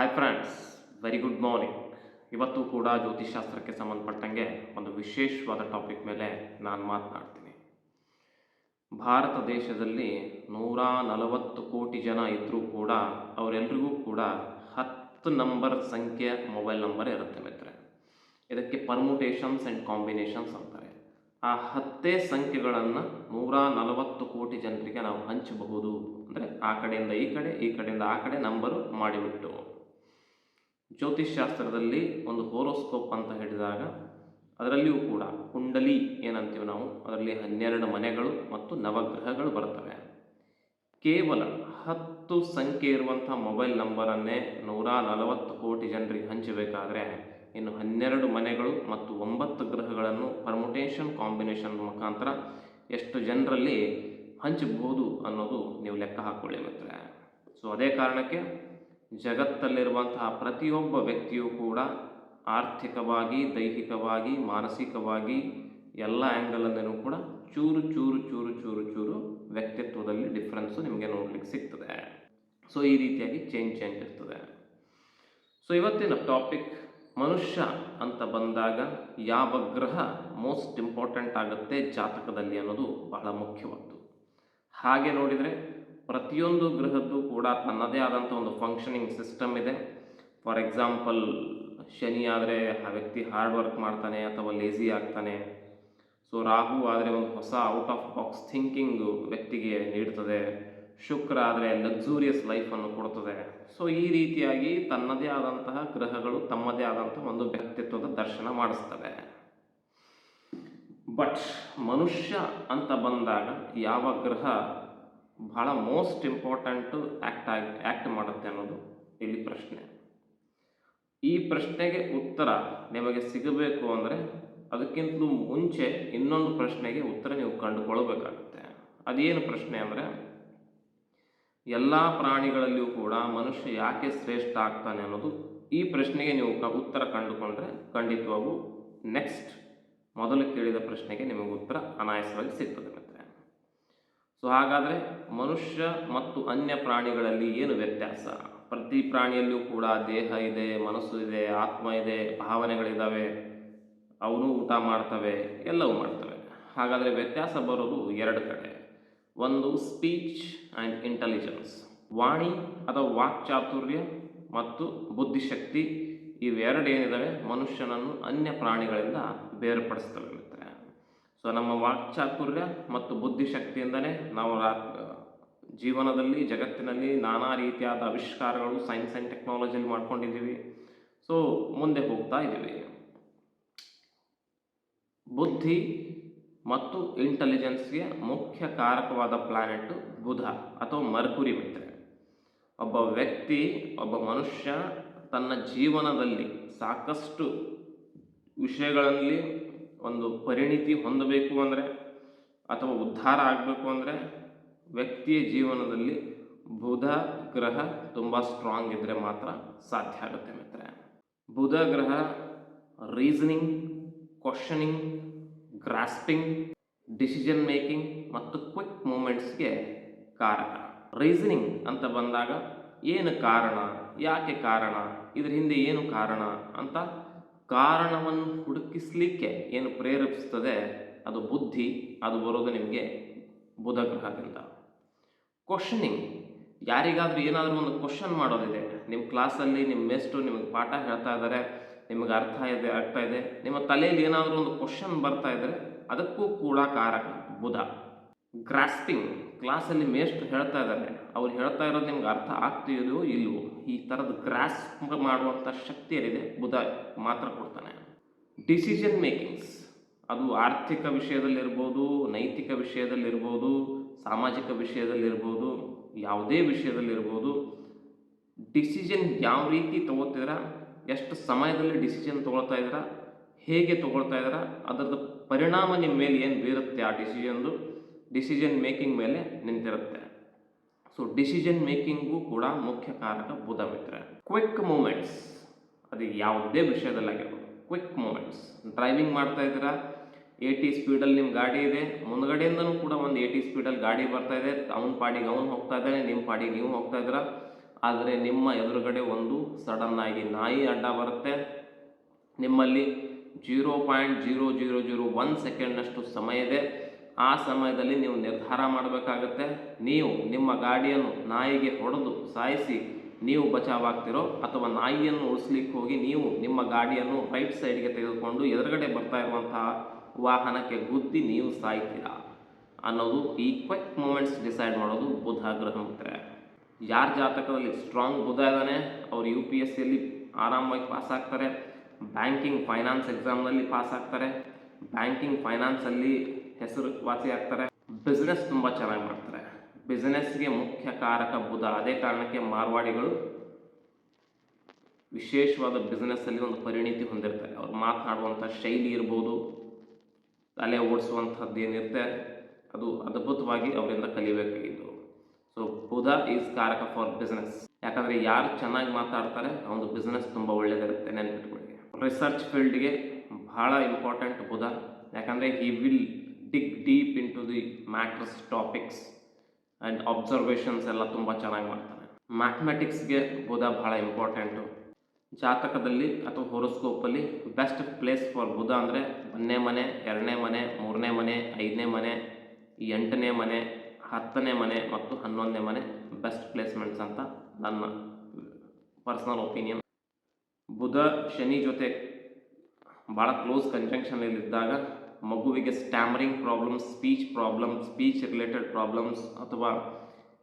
Hi friends very good morning ಇವತ್ತು ಕೂಡ ಜ್ಯೋತಿಷಾಸ್ತ್ರಕ್ಕೆ ಸಂಬಂಧಪಟ್ಟಂಗೆ ಒಂದು ವಿಶೇಷವಾದ ಟಾಪಿಕ್ ಮೇಲೆ ನಾನು ಮಾತನಾಡ್ತೀನಿ. ಭಾರತ ದೇಶದಲ್ಲಿ ನೂರ ನಲವತ್ತು ಕೋಟಿ ಜನ ಇದ್ದರೂ ಕೂಡ ಅವರೆಲ್ಲರಿಗೂ ಕೂಡ ಹತ್ತು ನಂಬರ್ ಸಂಖ್ಯೆ ಮೊಬೈಲ್ ನಂಬರ್ ಇರುತ್ತೆ ಮಿತ್ರೆ ಇದಕ್ಕೆ ಪರ್ಮುಟೇಷನ್ಸ್ ಆ್ಯಂಡ್ ಕಾಂಬಿನೇಷನ್ಸ್ ಅಂತಾರೆ. ಆ ಹತ್ತೇ ಸಂಖ್ಯೆಗಳನ್ನು ನೂರ ನಲವತ್ತು ಕೋಟಿ ಜನರಿಗೆ ನಾವು ಹಂಚಬಹುದು. ಅಂದರೆ ಆ ಕಡೆಯಿಂದ ಈ ಕಡೆ, ಈ ಕಡೆಯಿಂದ ಆ ಕಡೆ ನಂಬರು ಮಾಡಿಬಿಟ್ಟು. ಜ್ಯೋತಿಷ್ಶಾಸ್ತ್ರದಲ್ಲಿ ಒಂದು ಹೋರೋಸ್ಕೋಪ್ ಅಂತ ಹೇಳಿದಾಗ ಅದರಲ್ಲಿಯೂ ಕೂಡ ಕುಂಡಲಿ ಏನಂತೀವಿ ನಾವು, ಅದರಲ್ಲಿ ಹನ್ನೆರಡು ಮನೆಗಳು ಮತ್ತು ನವಗ್ರಹಗಳು ಬರ್ತವೆ. ಕೇವಲ ಹತ್ತು ಸಂಖ್ಯೆ ಇರುವಂಥ ಮೊಬೈಲ್ ನಂಬರನ್ನೇ ನೂರ ನಲವತ್ತು ಕೋಟಿ ಜನರಿಗೆ ಹಂಚಬೇಕಾದ್ರೆ ಇನ್ನು ಹನ್ನೆರಡು ಮನೆಗಳು ಮತ್ತು ಒಂಬತ್ತು ಗ್ರಹಗಳನ್ನು ಪರ್ಮುಟೇಷನ್ ಕಾಂಬಿನೇಷನ್ ಮುಖಾಂತರ ಎಷ್ಟು ಜನರಲ್ಲಿ ಹಂಚಬಹುದು ಅನ್ನೋದು ನೀವು ಲೆಕ್ಕ ಹಾಕ್ಕೊಳ್ಳಿ ಮಿತ್ರ ಸೊ ಅದೇ ಕಾರಣಕ್ಕೆ ಜಗತ್ತಲ್ಲಿರುವಂತಹ ಪ್ರತಿಯೊಬ್ಬ ವ್ಯಕ್ತಿಯೂ ಕೂಡ ಆರ್ಥಿಕವಾಗಿ, ದೈಹಿಕವಾಗಿ, ಮಾನಸಿಕವಾಗಿ ಎಲ್ಲ ಆ್ಯಂಗಲಲ್ಲೂ ಕೂಡ ಚೂರು ಚೂರು ಚೂರು ಚೂರು ಚೂರು ವ್ಯಕ್ತಿತ್ವದಲ್ಲಿ ಡಿಫ್ರೆನ್ಸು ನಿಮಗೆ ನೋಡ್ಲಿಕ್ಕೆ ಸಿಗ್ತದೆ. ಸೊ ಈ ರೀತಿಯಾಗಿ ಚೇಂಜ್ ಚೇಂಜ್ ಇರ್ತದೆ. ಸೊ ಇವತ್ತಿನ ಟಾಪಿಕ್ ಮನುಷ್ಯ ಅಂತ ಬಂದಾಗ ಯಾವ ಗ್ರಹ ಮೋಸ್ಟ್ ಇಂಪಾರ್ಟೆಂಟ್ ಆಗುತ್ತೆ ಜಾತಕದಲ್ಲಿ ಅನ್ನೋದು ಬಹಳ ಮುಖ್ಯವಾದ್ದು ಹಾಗೆ ನೋಡಿದರೆ ಪ್ರತಿಯೊಂದು ಗ್ರಹದ್ದು ಕೂಡ ತನ್ನದೇ ಆದಂಥ ಒಂದು ಫಂಕ್ಷನಿಂಗ್ ಸಿಸ್ಟಮ್ ಇದೆ. ಫಾರ್ ಎಕ್ಸಾಂಪಲ್ ಶನಿ ಆದರೆ ಆ ವ್ಯಕ್ತಿ ಹಾರ್ಡ್ ವರ್ಕ್ ಮಾಡ್ತಾನೆ ಅಥವಾ ಲೇಝಿ ಆಗ್ತಾನೆ. ಸೊ ರಾಹು ಆದರೆ ಒಂದು ಹೊಸ ಔಟ್ ಆಫ್ ಬಾಕ್ಸ್ ಥಿಂಕಿಂಗು ವ್ಯಕ್ತಿಗೆ ನೀಡ್ತದೆ. ಶುಕ್ರ ಆದರೆ ಲಕ್ಸುರಿಯಸ್ ಲೈಫನ್ನು ಕೊಡ್ತದೆ. ಸೊ ಈ ರೀತಿಯಾಗಿ ತನ್ನದೇ ಆದಂತಹ ಗ್ರಹಗಳು ತಮ್ಮದೇ ಆದಂತಹ ಒಂದು ವ್ಯಕ್ತಿತ್ವದ ದರ್ಶನ ಮಾಡಿಸ್ತವೆ. ಬಟ್ ಮನುಷ್ಯ ಅಂತ ಬಂದಾಗ ಯಾವ ಗ್ರಹ ಬಹಳ ಮೋಸ್ಟ್ ಇಂಪಾರ್ಟೆಂಟು ಆ್ಯಕ್ಟ್ ಆಗಿ ಆ್ಯಕ್ಟ್ ಮಾಡುತ್ತೆ ಅನ್ನೋದು ಇಲ್ಲಿ ಪ್ರಶ್ನೆ. ಈ ಪ್ರಶ್ನೆಗೆ ಉತ್ತರ ನಿಮಗೆ ಸಿಗಬೇಕು ಅಂದರೆ ಅದಕ್ಕಿಂತಲೂ ಮುಂಚೆ ಇನ್ನೊಂದು ಪ್ರಶ್ನೆಗೆ ಉತ್ತರ ನೀವು ಕಂಡುಕೊಳ್ಬೇಕಾಗುತ್ತೆ. ಅದೇನು ಪ್ರಶ್ನೆ ಅಂದರೆ, ಎಲ್ಲ ಪ್ರಾಣಿಗಳಲ್ಲಿಯೂ ಕೂಡ ಮನುಷ್ಯ ಯಾಕೆ ಶ್ರೇಷ್ಠ ಆಗ್ತಾನೆ ಅನ್ನೋದು ಈ ಪ್ರಶ್ನೆಗೆ ನೀವು ಉತ್ತರ ಕಂಡುಕೊಂಡ್ರೆ ಖಂಡಿತವಾಗೂ ನೆಕ್ಸ್ಟ್ ಮೊದಲು ಕೇಳಿದ ಪ್ರಶ್ನೆಗೆ ನಿಮಗೆ ಉತ್ತರ ಅನಾಯಾಸವಾಗಿ ಸಿಗ್ತದೆ ಮತ್ತೆ. ಸೊ ಹಾಗಾದರೆ ಮನುಷ್ಯ ಮತ್ತು ಅನ್ಯ ಪ್ರಾಣಿಗಳಲ್ಲಿ ಏನು ವ್ಯತ್ಯಾಸ? ಪ್ರತಿ ಪ್ರಾಣಿಯಲ್ಲಿಯೂ ಕೂಡ ದೇಹ ಇದೆ, ಮನಸ್ಸು ಇದೆ, ಆತ್ಮ ಇದೆ ಭಾವನೆಗಳಿದ್ದಾವೆ ಅವನು ಊಟ ಮಾಡ್ತವೆ, ಎಲ್ಲವೂ ಮಾಡ್ತವೆ. ಹಾಗಾದರೆ ವ್ಯತ್ಯಾಸ ಬರೋದು ಎರಡು ಕಡೆ. ಒಂದು ಸ್ಪೀಚ್ ಆ್ಯಂಡ್ ಇಂಟೆಲಿಜೆನ್ಸ್ ವಾಣಿ ಅಥವಾ ವಾಕ್ಚಾತುರ್ಯ ಮತ್ತು ಬುದ್ಧಿಶಕ್ತಿ ಇವೆರಡೇನಿದ್ದಾವೆ ಮನುಷ್ಯನನ್ನು ಅನ್ಯ ಪ್ರಾಣಿಗಳಿಂದ ಬೇರ್ಪಡಿಸ್ತವೆ ಸೊ ನಮ್ಮ ವಾಕ್ಚಾತುರ್ಯ ಮತ್ತು ಬುದ್ಧಿಶಕ್ತಿಯಿಂದಲೇ ನಾವು ರಾ ಜೀವನದಲ್ಲಿ, ಜಗತ್ತಿನಲ್ಲಿ ನಾನಾ ರೀತಿಯಾದ ಆವಿಷ್ಕಾರಗಳು ಸೈನ್ಸ್ ಆ್ಯಂಡ್ ಟೆಕ್ನಾಲಜಿಯಲ್ಲಿ ಮಾಡ್ಕೊಂಡಿದ್ದೀವಿ. ಸೊ ಮುಂದೆ ಹೋಗ್ತಾ ಇದ್ದೀವಿ. ಬುದ್ಧಿ ಮತ್ತು ಇಂಟೆಲಿಜೆನ್ಸ್ಗೆ ಮುಖ್ಯ ಕಾರಕವಾದ ಪ್ಲಾನೆಟ್ ಬುಧ ಅಥವಾ ಮರ್ಕುರಿ ಮಿತ್ರ. ಒಬ್ಬ ವ್ಯಕ್ತಿ, ಒಬ್ಬ ಮನುಷ್ಯ ತನ್ನ ಜೀವನದಲ್ಲಿ ಸಾಕಷ್ಟು ವಿಷಯಗಳಲ್ಲಿ ಒಂದು ಪರಿಣಿತಿ ಹೊಂದಬೇಕು ಅಂದರೆ ಅಥವಾ ಉದ್ಧಾರ ಆಗಬೇಕು ಅಂದರೆ ವ್ಯಕ್ತಿಯ ಜೀವನದಲ್ಲಿ ಬುಧ ಗ್ರಹ ತುಂಬ ಸ್ಟ್ರಾಂಗ್ ಇದ್ದರೆ ಮಾತ್ರ ಸಾಧ್ಯ ಆಗುತ್ತೆ ಮಿತ್ರ ಬುಧ ಗ್ರಹ reasoning questioning grasping decision making ಮತ್ತು ಕ್ವಿಕ್ ಮೂಮೆಂಟ್ಸ್ಗೆ ಕಾರಣ ರೀಸನಿಂಗ್ ಅಂತ ಬಂದಾಗ ಏನು ಕಾರಣ, ಯಾಕೆ ಕಾರಣ, ಇದ್ರ ಹಿಂದೆ ಏನು ಕಾರಣ ಅಂತ ಕಾರಣವನ್ನು ಹುಡುಕಿಸ್ಲಿಕ್ಕೆ ಏನು ಪ್ರೇರೇಪಿಸ್ತದೆ ಅದು ಬುದ್ಧಿ, ಅದು ಬರೋದು ನಿಮಗೆ ಬುಧ ಗ್ರಹದಿಂದ ಕ್ವಶನಿಂಗ್ ಯಾರಿಗಾದರೂ ಏನಾದರೂ ಒಂದು ಕ್ವಶನ್ ಮಾಡೋದಿದೆ. ನಿಮ್ಮ ಕ್ಲಾಸಲ್ಲಿ ನಿಮ್ಮ ಮೇಷ್ಟ್ರು ನಿಮಗೆ ಪಾಠ ಹೇಳ್ತಾ ಇದ್ದಾರೆ ನಿಮಗೆ ಅರ್ಥ ಇದೆ ಅರ್ಥ ಇದೆ, ನಿಮ್ಮ ತಲೆಯಲ್ಲಿ ಏನಾದರೂ ಒಂದು ಕ್ವಶನ್ ಬರ್ತಾ ಇದ್ದರೆ ಅದಕ್ಕೂ ಕೂಡ ಕಾರಕ ಬುಧ. ಗ್ರಾಸ್ಪಿಂಗ್ ಕ್ಲಾಸಲ್ಲಿ ಮೇಸ್ಟ್ ಹೇಳ್ತಾ ಇದ್ದಾರೆ ಅವ್ರು ಹೇಳ್ತಾ ಇರೋದು ನಿಮ್ಗೆ ಅರ್ಥ ಆಗ್ತಿದೆಯೋ ಇಲ್ವೋ? ಈ ಥರದ ಗ್ರಾಸ್ ಮಾಡುವಂಥ ಶಕ್ತಿ ಏನಿದೆ, ಬುಧ ಮಾತ್ರ ಕೊಡ್ತಾನೆ. ಡಿಸಿಷನ್ ಮೇಕಿಂಗ್ಸ್ ಅದು ಆರ್ಥಿಕ ವಿಷಯದಲ್ಲಿರ್ಬೋದು, ನೈತಿಕ ವಿಷಯದಲ್ಲಿರ್ಬೋದು, ಸಾಮಾಜಿಕ ವಿಷಯದಲ್ಲಿರ್ಬೋದು, ಯಾವುದೇ ವಿಷಯದಲ್ಲಿರ್ಬೋದು ಡಿಸಿಷನ್ ಯಾವ ರೀತಿ ತೊಗೋತಿದ್ರ ಎಷ್ಟು ಸಮಯದಲ್ಲಿ ಡಿಸಿಷನ್ ತೊಗೊಳ್ತಾ ಇದ್ದೀರಾ, ಹೇಗೆ ತೊಗೊಳ್ತಾ ಇದ್ದೀರಾ, ಅದರದ್ದು ಪರಿಣಾಮ ನಿಮ್ಮ ಮೇಲೆ ಏನು ಬೀರುತ್ತೆ ಆ ಡಿಸಿಷನ್ದು ಡಿಸಿಷನ್ ಮೇಕಿಂಗ್ ಮೇಲೆ ನಿಂತಿರುತ್ತೆ. ಸೊ ಡಿಸಿಷನ್ ಮೇಕಿಂಗು ಕೂಡ ಮುಖ್ಯ ಕಾರಣ ಬುಧ ಮಿತ್ರ. ಕ್ವಿಕ್ ಮೂಮೆಂಟ್ಸ್ ಅದು ಯಾವುದೇ ವಿಷಯದಲ್ಲಾಗಿರ್ಬೋದು. ಕ್ವಿಕ್ ಮೂಮೆಂಟ್ಸ್ ಡ್ರೈವಿಂಗ್ ಮಾಡ್ತಾ ಇದ್ದೀರಾ? ಏಯ್ಟಿ ಸ್ಪೀಡಲ್ಲಿ ನಿಮ್ಮ ಗಾಡಿ ಇದೆ. ಮುಂದ್ಗಡೆಯಿಂದನೂ ಕೂಡ ಒಂದು ಏಯ್ಟಿ ಸ್ಪೀಡಲ್ಲಿ ಗಾಡಿ ಬರ್ತಾ ಇದೆ. ಅವ್ನ ಪಾಡಿಗೆ ಅವ್ನು ಹೋಗ್ತಾ ಇದ್ದಾನೆ ನಿಮ್ಮ ಪಾಡಿಗೆ ನೀವು ಹೋಗ್ತಾ ಇದ್ದೀರಾ? ಆದರೆ ನಿಮ್ಮ ಎದುರುಗಡೆ ಒಂದು ಸಡನ್ ಆಗಿ ನಾಯಿ ಅಡ್ಡ ಬರುತ್ತೆ. ನಿಮ್ಮಲ್ಲಿ zero point zero zero zero one ಸೆಕೆಂಡ್ನಷ್ಟು ಸಮಯ ಇದೆ. ಆ ಸಮಯದಲ್ಲಿ ನೀವು ನಿರ್ಧಾರ ಮಾಡಬೇಕಾಗತ್ತೆ. ನೀವು ನಿಮ್ಮ ಗಾಡಿಯನ್ನು ನಾಯಿಗೆ ಹೊಡೆದು ಸಾಯಿಸಿ ನೀವು ಬಚಾವಾಗ್ತಿರೋ ಅಥವಾ ನಾಯಿಯನ್ನು ಉಳಿಸ್ಲಿಕ್ಕೆ ಹೋಗಿ ನೀವು ನಿಮ್ಮ ಗಾಡಿಯನ್ನು ರೈಟ್ ಸೈಡ್ಗೆ ತೆಗೆದುಕೊಂಡು ಎದುರುಗಡೆ ಬರ್ತಾ ಇರುವಂತಹ ವಾಹನಕ್ಕೆ ಗುದ್ದಿ ನೀವು ಸಾಯ್ತೀರಾ ಅನ್ನೋದು ಈ ಕ್ವಿಕ್ ಮೂಮೆಂಟ್ಸ್ ಡಿಸೈಡ್ ಮಾಡೋದು ಬುಧ ಗ್ರಹ ಮಿತ್ರೆ ಯಾರ ಜಾತಕದಲ್ಲಿ ಸ್ಟ್ರಾಂಗ್ ಬುಧ ಇದ್ದಾನೆ, ಅವರು ಯು ಪಿ ಎಸ್ ಸಿಯಲ್ಲಿ ಆರಾಮವಾಗಿ ಪಾಸ್ ಆಗ್ತಾರೆ, ಬ್ಯಾಂಕಿಂಗ್ ಫೈನಾನ್ಸ್ ಎಕ್ಸಾಮ್ನಲ್ಲಿ ಪಾಸ್ ಆಗ್ತಾರೆ, ಬ್ಯಾಂಕಿಂಗ್ ಫೈನಾನ್ಸಲ್ಲಿ ಹೆಸರು ವಾಸಿ ಆಗ್ತಾರೆ. ಬಿಸ್ನೆಸ್ ತುಂಬ ಚೆನ್ನಾಗಿ ಮಾಡ್ತಾರೆ. ಬಿಸ್ನೆಸ್ಗೆ ಮುಖ್ಯ ಕಾರಕ ಬುಧ. ಅದೇ ಕಾರಣಕ್ಕೆ ಮಾರ್ವಾಡಿಗಳು ವಿಶೇಷವಾದ ಬಿಸ್ನೆಸ್ಸಲ್ಲಿ ಒಂದು ಪರಿಣಿತಿ ಹೊಂದಿರ್ತಾರೆ. ಅವ್ರು ಮಾತನಾಡುವಂಥ ಶೈಲಿ ಇರ್ಬೋದು, ತಲೆ ಓಡಿಸುವಂಥದ್ದು ಏನಿರುತ್ತೆ, ಅದು ಅದ್ಭುತವಾಗಿ ಅವರಿಂದ ಕಲಿಬೇಕಾಗಿದ್ದು. So Budha is karaka for business ಯಾಕಂದರೆ ಯಾರು ಚೆನ್ನಾಗಿ ಮಾತಾಡ್ತಾರೆ ಅವನು ಬಿಸ್ನೆಸ್ ತುಂಬ ಒಳ್ಳೆಯದಿರುತ್ತೆ ನೆನ್ಪಿಟ್ಕೊಳ್ಳಿ ರಿಸರ್ಚ್ ಫೀಲ್ಡ್ಗೆ ಬಹಳ ಇಂಪಾರ್ಟೆಂಟ್ ಬುಧ. ಯಾಕಂದರೆ he will dig deep into the matters topics and observations ಎಲ್ಲ ತುಂಬ ಚೆನ್ನಾಗಿ ಮಾಡ್ತಾರೆ ಮ್ಯಾಥಮೆಟಿಕ್ಸ್ಗೆ ಬುಧ ಬಹಳ ಇಂಪಾರ್ಟೆಂಟು ಜಾತಕದಲ್ಲಿ ಅಥವಾ ಹೊರಸ್ಕೋಪಲ್ಲಿ ಬೆಸ್ಟ್ ಪ್ಲೇಸ್ ಫಾರ್ ಬುಧ ಅಂದರೆ ಒಂದನೇ ಮನೆ, ಎರಡನೇ ಮನೆ, ಮೂರನೇ ಮನೆ, ಐದನೇ ಮನೆ, ಎಂಟನೇ ಮನೆ, ಹತ್ತನೇ ಮನೆ ಮತ್ತು ಹನ್ನೊಂದನೇ ಮನೆ ಬೆಸ್ಟ್ ಪ್ಲೇಸ್ಮೆಂಟ್ಸ್ ಅಂತ ನನ್ನ ಪರ್ಸ್ನಲ್ ಒಪಿನಿಯನ್ ಬುಧ ಶನಿ ಜೊತೆ ಭಾಳ ಕ್ಲೋಸ್ ಕಂಜಂಕ್ಷನಲ್ಲಿದ್ದಾಗ ಮಗುವಿಗೆ stammering problems speech problems speech related problems ಅಥವಾ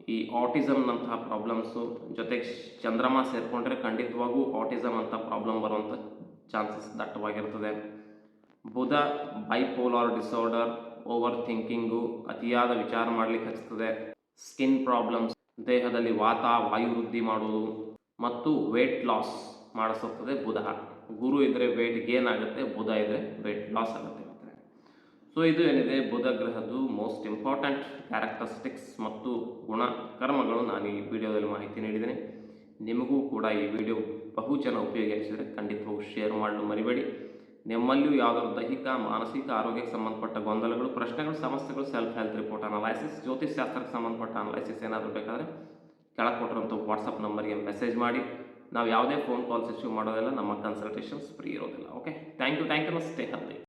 ಈ ಆಟಿಸಮ್ನಂತಹ ಪ್ರಾಬ್ಲಮ್ಸು ಜೊತೆಗೆ ಚಂದ್ರಮ ಸೇರಿಕೊಂಡ್ರೆ ಖಂಡಿತವಾಗೂ ಆಟಿಸಮ್ ಅಂತ ಪ್ರಾಬ್ಲಮ್ ಬರುವಂಥ chances ದಟ್ಟವಾಗಿರ್ತದೆ Budha bipolar disorder over thinking ಅತಿಯಾದ ವಿಚಾರ ಮಾಡಲಿಕ್ಕೆ ಹಚ್ತದೆ. ಸ್ಕಿನ್ ಪ್ರಾಬ್ಲಮ್ಸ್ ದೇಹದಲ್ಲಿ ವಾತ, ವಾಯು ವೃದ್ಧಿ ಮಾಡುವುದು ಮತ್ತು ವೇಟ್ ಲಾಸ್ ಮಾಡಿಸುತ್ತದೆ ಬುಧ. ಗುರು ಇದ್ದರೆ ವೇಟ್ ಗೇನ್ ಆಗುತ್ತೆ, ಬುಧ ಇದ್ದರೆ ವೇಟ್ ಲಾಸ್ ಆಗುತ್ತೆ. ಸೊ ಇದು ಏನಿದೆ? ಬುಧ ಗ್ರಹದ್ದು ಮೋಸ್ಟ್ ಇಂಪಾರ್ಟೆಂಟ್ ಕ್ಯಾರೆಕ್ಟರಿಸ್ಟಿಕ್ಸ್ ಮತ್ತು ಗುಣ ಕರ್ಮಗಳು ನಾನು ಈ ವಿಡಿಯೋದಲ್ಲಿ ಮಾಹಿತಿ ನೀಡಿದ್ದೇನೆ. ನಿಮಗೂ ಕೂಡ ಈ ವಿಡಿಯೋ ಬಹು ಜನ ಉಪಯೋಗ ಖಂಡಿತವಾಗೂ ಶೇರ್ ಮಾಡಲು ಮರಿಬೇಡಿ. ನಿಮ್ಮಲ್ಲಿಯೂ ಯಾವುದಾದ್ರು ದೈಹಿಕ, ಮಾನಸಿಕ, ಆರೋಗ್ಯಕ್ಕೆ ಸಂಬಂಧಪಟ್ಟ ಗೊಂದಲಗಳು, ಪ್ರಶ್ನೆಗಳು, ಸಮಸ್ಯೆಗಳು ಸೆಲ್ಫ್ ಹೆಲ್ತ್ ರಿಪೋರ್ಟ್ ಅನಾಲಿಸಿಸ್ ಜ್ಯೋತಿಷ್ ಶಾಸ್ತ್ರಕ್ಕೆ ಸಂಬಂಧಪಟ್ಟ ಅನಾಲೈಸಿಸ್ ಏನಾದರೂ ಬೇಕಾದರೆ ಕೆಳಗೆ ಕೊಟ್ಟಿರುವಂಥ ವಾಟ್ಸಪ್ ನಂಬರ್ಗೆ ಮೆಸೇಜ್ ಮಾಡಿ. ನಾವು ಯಾವುದೇ ಫೋನ್ ಕಾಲ್ಸ್ ಇಶ್ಯೂ ಮಾಡೋದಿಲ್ಲ, ನಮ್ಮ ಕನ್ಸಲ್ಟೇಷನ್ಸ್ ಫ್ರೀ ಇರೋದಿಲ್ಲ okay thank you thank you stay healthy